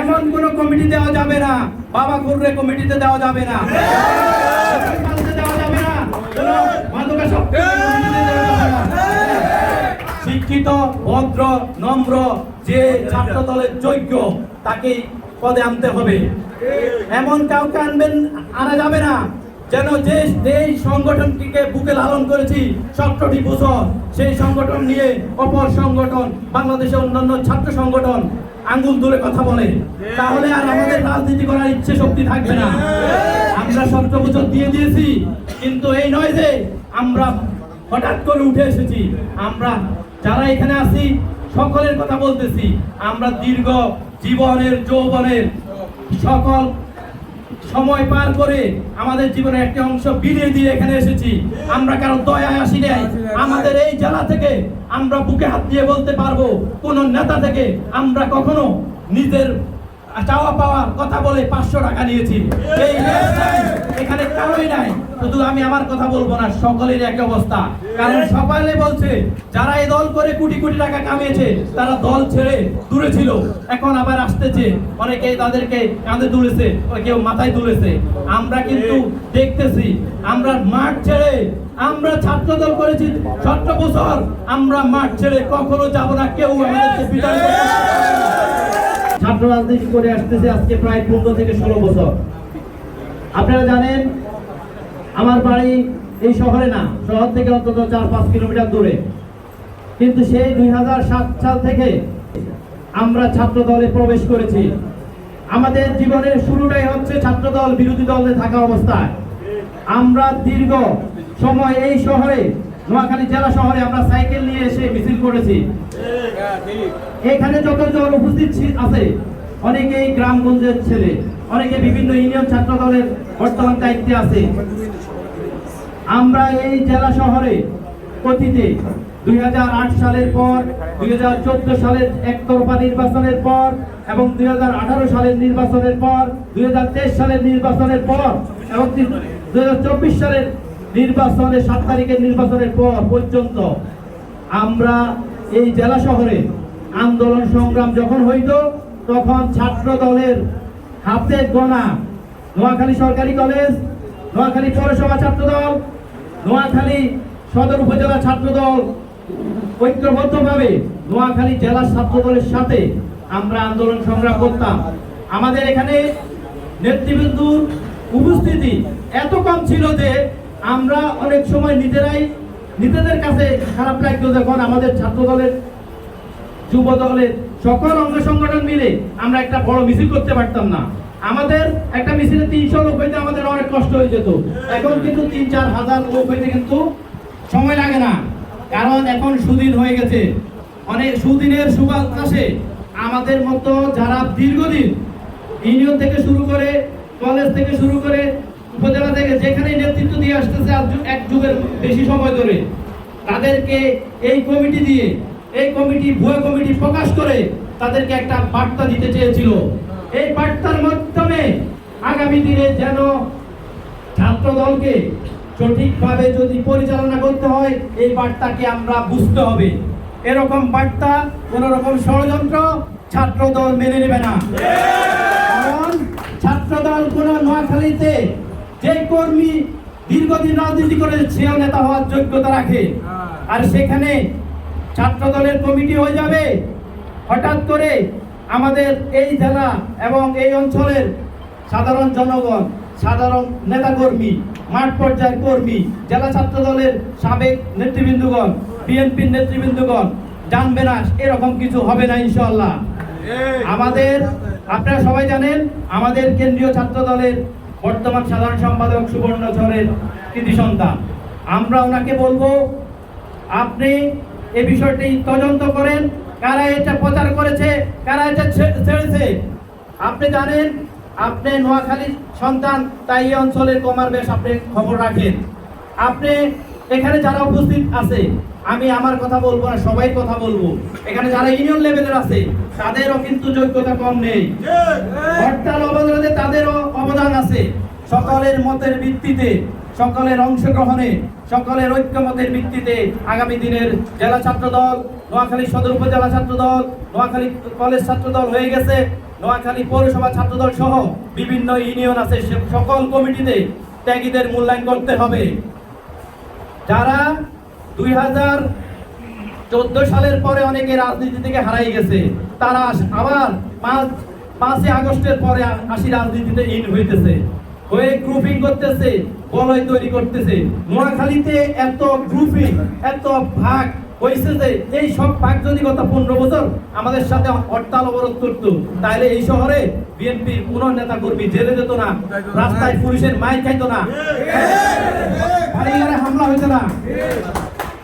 এমন কোন কমিটি দেওয়া যাবে না। বাবা ঘুররে কমিটিতে দেওয়া যাবে না। দেওয়া যাবে না। শিক্ষিত ভদ্র নম্র যে ছাত্র দলের যোগ্য তাকেই পদে আনতে হবে। এমন কাউকে আনবেন আনা যাবে না। যেন যে যেই সংগঠনটিকে বুকে লালন করেছি সতেরোটি বছর সেই সংগঠন নিয়ে অপর সংগঠন বাংলাদেশের অন্যান্য ছাত্র সংগঠন আঙ্গুল তুলে কথা বলে। তাহলে আর আমাদের রাজনীতি করার ইচ্ছে শক্তি থাকবে না। আমরা সতেরো বছর দিয়ে দিয়েছি, কিন্তু এই নয় যে আমরা হঠাৎ করে উঠে এসেছি। আমরা যারা এখানে আছি, সকলের কথা বলতেছি। আমরা দীর্ঘ জীবনের, যৌবনের সকল সময় পার করে আমাদের জীবনের একটি অংশ বিলিয়ে দিয়ে এখানে এসেছি। আমরা কারও দয়ায় আসি নাই। আমাদের এই জেলা থেকে আমরা বুকে হাত দিয়ে বলতে পারব, কোন নেতা থেকে আমরা কখনো নিজের চাওয়া পাওয়ার কথা বলে পাঁচশো টাকা নিয়েছি। এই এখানে কারোই নাই। শুধু আমি আমার কথা বলব না সকলের এক অবস্থা। কারণ সকালে বলছে যারা এই দল করে কোটি কোটি টাকা কামিয়েছে তারা দল ছেড়ে দূরে ছিল। এখন আবার আসতেছে। অনেকে তাদেরকে কাঁধে তুলেছে কেউ মাথায় তুলেছে। আমরা কিন্তু দেখতেছি আমরা মাঠ ছেড়ে আমরা ছাত্র দল করেছি সতেরো বছর। আমরা মাঠ ছেড়ে কখনো যাব না কেউ আমাদেরকে। ছাত্র রাজনীতি করে আসতেছে আজকে প্রায় পনেরো থেকে ষোলো বছর। আপনারা জানেন, আমার বাড়ি এই শহরে না, শহর থেকে অন্তত চার পাঁচ কিলোমিটার দূরে। কিন্তু সেই দুই হাজার সাত সাল থেকে আমরা ছাত্র দলে প্রবেশ করেছি। আমাদের জীবনের শুরুটাই হচ্ছে ছাত্র দল বিরোধী দলে থাকা অবস্থায়। আমরা দীর্ঘ সময় এই শহরে, নোয়াখালী জেলা শহরে আমরা সাইকেল নিয়ে এসে মিছিল করেছি। এখানে যত জন উপস্থিত আছে, অনেকেই গ্রামগঞ্জের ছেলে। অনেকে বিভিন্ন ইউনিয়ন ছাত্র দলের বর্তমান দায়িত্বে আছে। আমরা এই জেলা শহরে অতীতে দুই সালের পর, দুই হাজার চোদ্দ সালের একতরফা নির্বাচনের পর এবং দুই হাজার আঠারো সালের নির্বাচনের পর, দুই হাজার তেইশ সালের নির্বাচনের পর এবং দুই হাজার চব্বিশ সালের নির্বাচনের সাত তারিখের নির্বাচনের পর পর্যন্ত আমরা এই জেলা শহরে আন্দোলন সংগ্রাম যখন হইতো, তখন ছাত্র দলের হাতে গোনা নোয়াখালী সরকারি কলেজ, নোয়াখালী পৌরসভা ছাত্র দল নোয়াখালী সদর উপজেলা ছাত্র দল ঐক্যবদ্ধভাবে নোয়াখালী জেলা ছাত্র দলের সাথে আমরা আন্দোলন সংগ্রাম করতাম। আমাদের এখানে নেতৃবৃন্দুর উপস্থিতি এত কম ছিল যে আমরা অনেক সময় নিজেরাই, নিজেদের কাছে খারাপ লাগতো যখন আমাদের ছাত্র দলের যুব দলের সকল অঙ্গ সংগঠন মিলে আমরা একটা বড় মিছিল করতে পারতাম না। আমাদের একটা মিছিলে তিনশো লোক হইতে আমাদের অনেক কষ্ট হয়ে যেত। এখন কিন্তু তিন, চার হাজার লোক হইতে কিন্তু সময় লাগে না। কারণ এখন সুদিন হয়ে গেছে। অনেক সুদিনের সুবাতাসে আমাদের মতো যারা দীর্ঘদিন ইউনিয়ন থেকে শুরু করে কলেজ থেকে শুরু করে উপজেলা থেকে যেখানে নেতৃত্ব দিয়ে আসতেছে এক যুগের বেশি সময় ধরে, তাদেরকে এই কমিটি দিয়ে এই কমিটি, ভুয়া কমিটি প্রকাশ করে তাদেরকে একটা বার্তা দিতে চেয়েছিল। এই বার্তার মাধ্যমে আগামী দিনে যেন ছাত্র দলকে সঠিকভাবে যদি পরিচালনা করতে হয়, এই বার্তাকে আমরা বুঝতে হবে। এরকম বার্তা কোন রকম ষড়যন্ত্র ছাত্র দল মেনে নেবে না। কারণ ছাত্র দল কোন নোয়াখালীতে যে কর্মী দীর্ঘদিন রাজনীতি করে, সেও নেতা হওয়ার যোগ্যতা রাখে। আর সেখানে ছাত্র দলের কমিটি হয়ে যাবে। হঠাৎ করে আমাদের এই জেলা এবং এই অঞ্চলের সাধারণ জনগণ, সাধারণ নেতাকর্মী, মাঠ পর্যায়ের কর্মী, জেলা ছাত্র দলের সাবেক নেতৃবৃন্দগণ, বিএনপির নেতৃবৃন্দগণ, জানবে না এরকম কিছু হবে না ইনশাল্লাহ আমাদের, আপনারা সবাই জানেন, আমাদের কেন্দ্রীয় ছাত্র দলের বর্তমান সাধারণ সম্পাদক সুবর্ণ ঝড়ের কৃতি সন্তান। আমরা ওনাকে বলব, আপনি এই বিষয়টি তদন্ত করেন, কারা এটা প্রচার করেছে, কারা এটা ছেড়েছে। আপনি জানেন, আপনি নোয়াখালীর সন্তান, তাই এই অঞ্চলের কমার বেশ আপনি খবর রাখেন। আপনি এখানে যারা উপস্থিত আছে, আমি আমার কথা বলব না, সবাই কথা বলব। এখানে যারা ইউনিয়ন লেভেলের আছে, তাদেরও কিন্তু যোগ্যতা কম নেই। হরতাল অবদানে তাদেরও অবদান আছে। সকলের মতের ভিত্তিতে সকলের অংশগ্রহণে, সকলের ঐক্যমতের ভিত্তিতে আগামী দিনের জেলা ছাত্র দল, নোয়াখালী সদর উপজেলা ছাত্র দল, নোয়াখালী কলেজ ছাত্র দল হয়ে গেছে। নোয়াখালী পৌরসভা ছাত্রদল সহ বিভিন্ন ইউনিয়ন আছে সকল কমিটিতে ত্যাগীদের মূল্যায়ন করতে হবে। যারা দুই হাজার চোদ্দ সালের পরে অনেকে রাজনীতি থেকে হারাই গেছে, তারা আবার পাঁচ, পাঁচই আগস্টের পরে আসি রাজনীতিতে ইন হইতেছে। হয়ে গ্রুপিং করতেছে, বলয় তৈরি করতেছে। নোয়াখালীতে এত গ্রুপিং এত ভাগ হয়েছে যে এই সব ভাগ যদি গত পনেরো বছর আমাদের সাথে হরতাল অবরোধ করতো তাহলে এই শহরে বিএনপির নেতা কর্মী জেলে যেত না, রাস্তায় পুলিশের মাইক খাইতো না। হামলা হইতো না।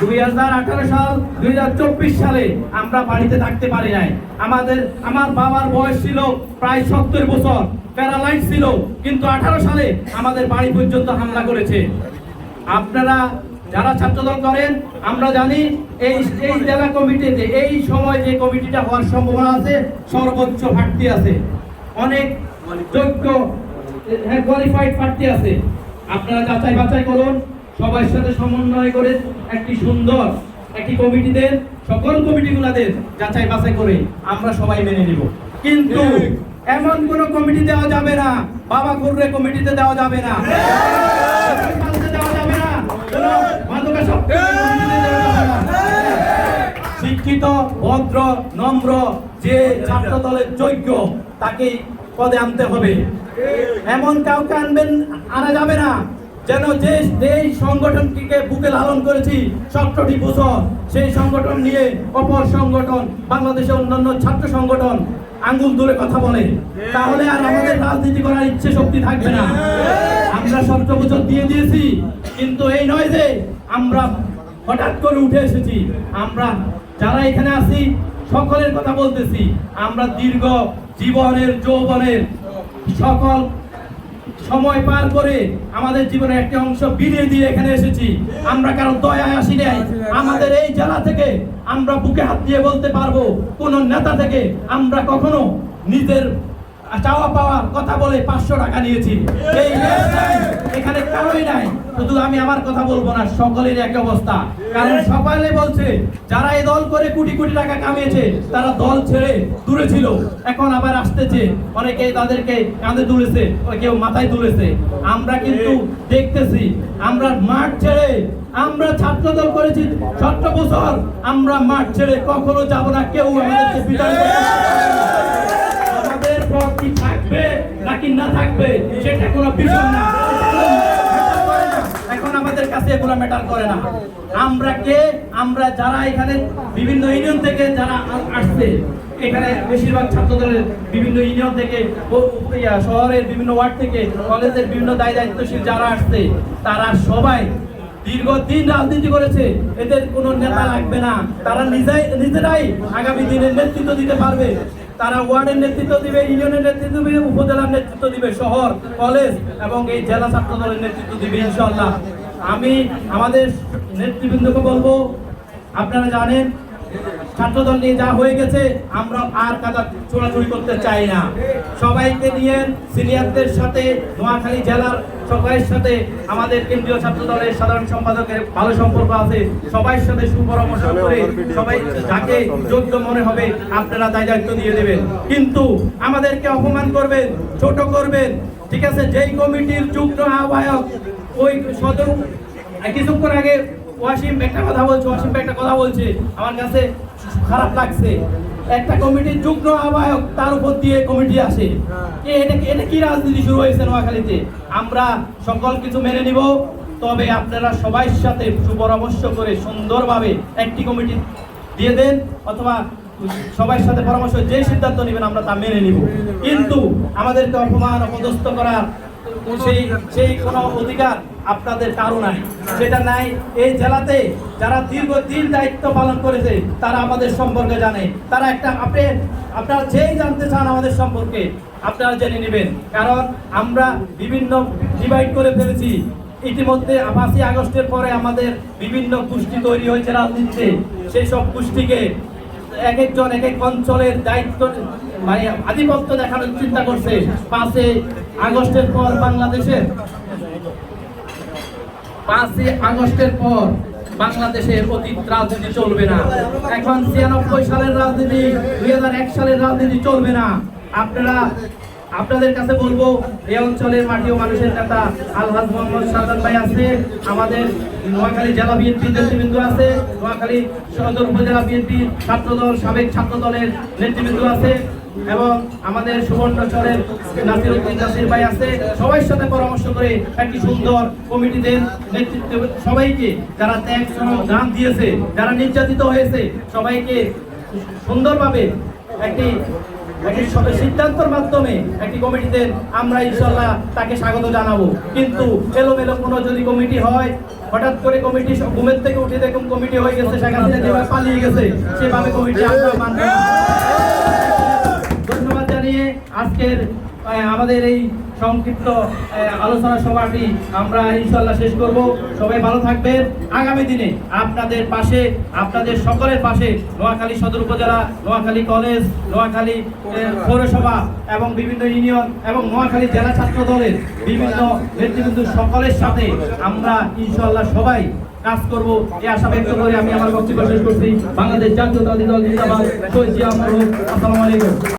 দুই হাজার আঠারো সাল, দুই হাজার চব্বিশ সালে আমরা বাড়িতে থাকতে পারি নাই। আমাদের, আমার বাবার বয়স ছিল প্রায় সত্তর বছর। প্যারালাইজ ছিল, কিন্তু আঠারো সালে আমাদের বাড়ি পর্যন্ত হামলা করেছে। আপনারা যারা ছাত্রদল করেন, আমরা জানি এই এই জেলা কমিটিতে, এই সময় যে কমিটিটা হওয়ার সম্ভাবনা আছে, সর্বোচ্চ ঘাটতি আছে। অনেক যোগ্য কোয়ালিফাইড প্রার্থী আছে। আপনারা যাচাই বাছাই করুন, সবার সাথে সমন্বয় করে একটি সুন্দর একটি কমিটি দেন, সকল কমিটিগুলাদের যাচাই বাছাই করে আমরা সবাই মেনে নিব। কিন্তু এমন কোন কমিটি দেওয়া যাবে না। বাবা কুর্রে কমিটিতে দেওয়া যাবে না। শিক্ষিত ভদ্র নম্র যে ছাত্র দলের যোগ্য তাকে পদে আনতে হবে। এমন কাউকে আনবেন আনা যাবে না। যেন যে যেই সংগঠনটিকে বুকে লালন করেছি সতেরোটি বছর সেই সংগঠন নিয়ে অপর সংগঠন বাংলাদেশের অন্যান্য ছাত্র সংগঠন আঙ্গুল ধরে কথা বলে, তাহলে আর আমাদের রাজনীতি করার ইচ্ছে শক্তি থাকবে না। আমরা সত্য বছর দিয়ে দিয়েছি, কিন্তু এই নয় যে আমরা হঠাৎ করে উঠে এসেছি। আমরা যারা এখানে আছি, সকলের কথা বলতেছি। আমরা দীর্ঘ জীবনের, যৌবনের সকল সময় পার করে আমাদের জীবনের একটি অংশ বিলিয়ে দিয়ে এখানে এসেছি। আমরা কারও দয়া আসি নাই। আমাদের এই জেলা থেকে আমরা বুকে হাত দিয়ে বলতে পারব, কোন নেতা থেকে আমরা কখনো নিজের চাওয়া পাওয়ার কথা বলে পাঁচশো টাকা নিয়েছি। এই এখানে কারোই নাই। শুধু আমি আমার কথা বলব না সকলের এক অবস্থা। কারণ সকালে বলছে যারা এই দল করে কোটি কোটি টাকা কামিয়েছে তারা দল ছেড়ে দূরে ছিল। এখন আবার আসতেছে অনেকে তাদেরকে কাঁধে তুলেছে কেউ মাথায় তুলেছে। আমরা কিন্তু দেখতেছি আমরা মাঠ ছেড়ে আমরা ছাত্র দল করেছি সত্র বছর আমরা মাঠ ছেড়ে কখনো যাব না কেউ আমাদেরকে বিদায় থাকবে। সেটা কোনো বিষয় না। এখন আমাদের কাছে এগুলো ম্যাটার করে না। আমরা কে? আমরা যারা এখানে বিভিন্ন ইউনিয়ন থেকে যারা আসছে, এখানে বেশিরভাগ ছাত্রদলের বিভিন্ন ইউনিয়ন থেকে শহরের বিভিন্ন ওয়ার্ড থেকে, কলেজের বিভিন্ন দায় দায়িত্বশীল যারা আসছে, তারা সবাই দীর্ঘদিন রাজনীতি করেছে। এদের কোনো নেতা লাগবে না। তারা নিজেরাই আগামী দিনে নেতৃত্ব দিতে পারবে। তারা ওয়ার্ডের নেতৃত্ব দিবে, ইউনিয়নের নেতৃত্ব দিবে, উপজেলার নেতৃত্ব দিবে, শহর, কলেজ এবং এই জেলা ছাত্র দলের নেতৃত্ব দিবে ইনশাল্লাহ আমি আমাদের নেতৃবৃন্দকে বলব, আপনারা জানেন ছাত্রদল নিয়ে যা হয়ে গেছে আমরা আর কাদা চোরাচুরি করতে চাই না। সবাইকে নিয়ে সিনিয়রদের সাথে নোয়াখালী জেলার সবাইয়ের সাথে আমাদের কেন্দ্রীয় ছাত্র দলের সাধারণ সম্পাদকের ভালো সম্পর্ক আছে সবার সাথে সুপরামর্শ করে সবাই যাকে যোগ্য মনে হবে আপনারা দায় দায়িত্ব দিয়ে দেবেন। কিন্তু আমাদেরকে অপমান করবেন ছোট করবেন। ঠিক আছে যেই কমিটির যুগ্ম আহ্বায়ক ওই সদর কিছুক্ষণ আগে ওয়াসিম, একটা কথা বলছে, ওয়াসিম একটা কথা বলছে। আমার কাছে খারাপ লাগছে। একটা কমিটির যুগ্ম আহ্বায়ক তার উপর দিয়ে কমিটি আসে। এটা এটা কি রাজনীতি শুরু হয়েছে নোয়াখালীতে? আমরা সকল কিছু মেনে নিব, তবে আপনারা সবাই সাথে সুপরামর্শ করে সুন্দরভাবে একটি কমিটি দিয়ে দেন, অথবা সবার সাথে পরামর্শ যে সিদ্ধান্ত নেবেন আমরা তা মেনে নিব। কিন্তু আমাদেরকে অপমান, অপদস্থ করার সেই সেই কোনো অধিকার আপনাদের কারও নাই সেটা নাই। এই জেলাতে যারা দীর্ঘদিন দায়িত্ব পালন করেছে, তারা আমাদের সম্পর্কে জানে। তারা একটা আপনি আপনারা যেই জানতে চান আমাদের সম্পর্কে, আপনারা জেনে নেবেন। কারণ আমরা বিভিন্ন ডিভাইড করে ফেলেছি। ইতিমধ্যে পাঁচই আগস্টের পরে আমাদের বিভিন্ন গোষ্ঠী তৈরি হয়েছে রাজনীতিতে। সেই সব গোষ্ঠীকে এক একজন, এক এক অঞ্চলের দায়িত্ব মানে আধিপত্য দেখানোর চিন্তা করছে। পাঁচে আগস্টের পর বাংলাদেশের পাঁচই আগস্টের পর বাংলাদেশের অতীত রাজনীতি চলবে না। এখন ছিয়ানব্বই সালের রাজনীতি, দুই হাজার এক সালের রাজনীতি চলবে না। আপনারা, আপনাদের কাছে বলব, এই অঞ্চলের মাটি ও মানুষের নেতা আলহাজ মোহাম্মদ সাজাদ ভাই আছে, আমাদের নোয়াখালী জেলা বিএনপি নেতৃবৃন্দ আছে, নোয়াখালী সদর উপজেলা বিএনপি ছাত্রদল, সাবেক ছাত্র দলের নেতৃবৃন্দ আছে। এবং আমাদের সুবর্ণচরের নাসির উদ্দিন নাসির ভাই আছে সবার সাথে পরামর্শ করে একটি সুন্দর কমিটিদের নেতৃত্ব, সবাইকে যারা ত্যাগ, শ্রম, দান দিয়েছে, যারা নির্যাতিত হয়েছে, সবাইকে সুন্দরভাবে একটি একটি সিদ্ধান্তের মাধ্যমে একটি কমিটিতে আমরা ইনশাল্লাহ তাকে স্বাগত জানাব। কিন্তু এলোমেলো কোনো যদি কমিটি হয়, হঠাৎ করে কমিটি ঘুমের থেকে উঠে দেখুন কমিটি হয়ে গেছে, শেখ হাসিনা যেভাবে পালিয়ে গেছে, সেভাবে কমিটি আমরা মানব আজকের আমাদের এই সংক্ষিপ্ত আলোচনা সভাটি আমরা ইনশাল্লাহ শেষ করব। সবাই ভালো থাকবেন। আগামী দিনে আপনাদের পাশে, আপনাদের সকলের পাশে নোয়াখালী সদর উপজেলা, নোয়াখালী কলেজ, নোয়াখালী পৌরসভা এবং বিভিন্ন ইউনিয়ন এবং নোয়াখালী জেলা ছাত্র দলের বিভিন্ন নেতৃবৃন্দ সকলের সাথে আমরা ইনশাল্লাহ সবাই কাজ করব। এই আশা ব্যক্ত করে আমি আমার বক্তব্য শেষ করছি। বাংলাদেশ জাতীয়তাবাদী দল জিন্দাবাদ। আসসালামু আলাইকুম।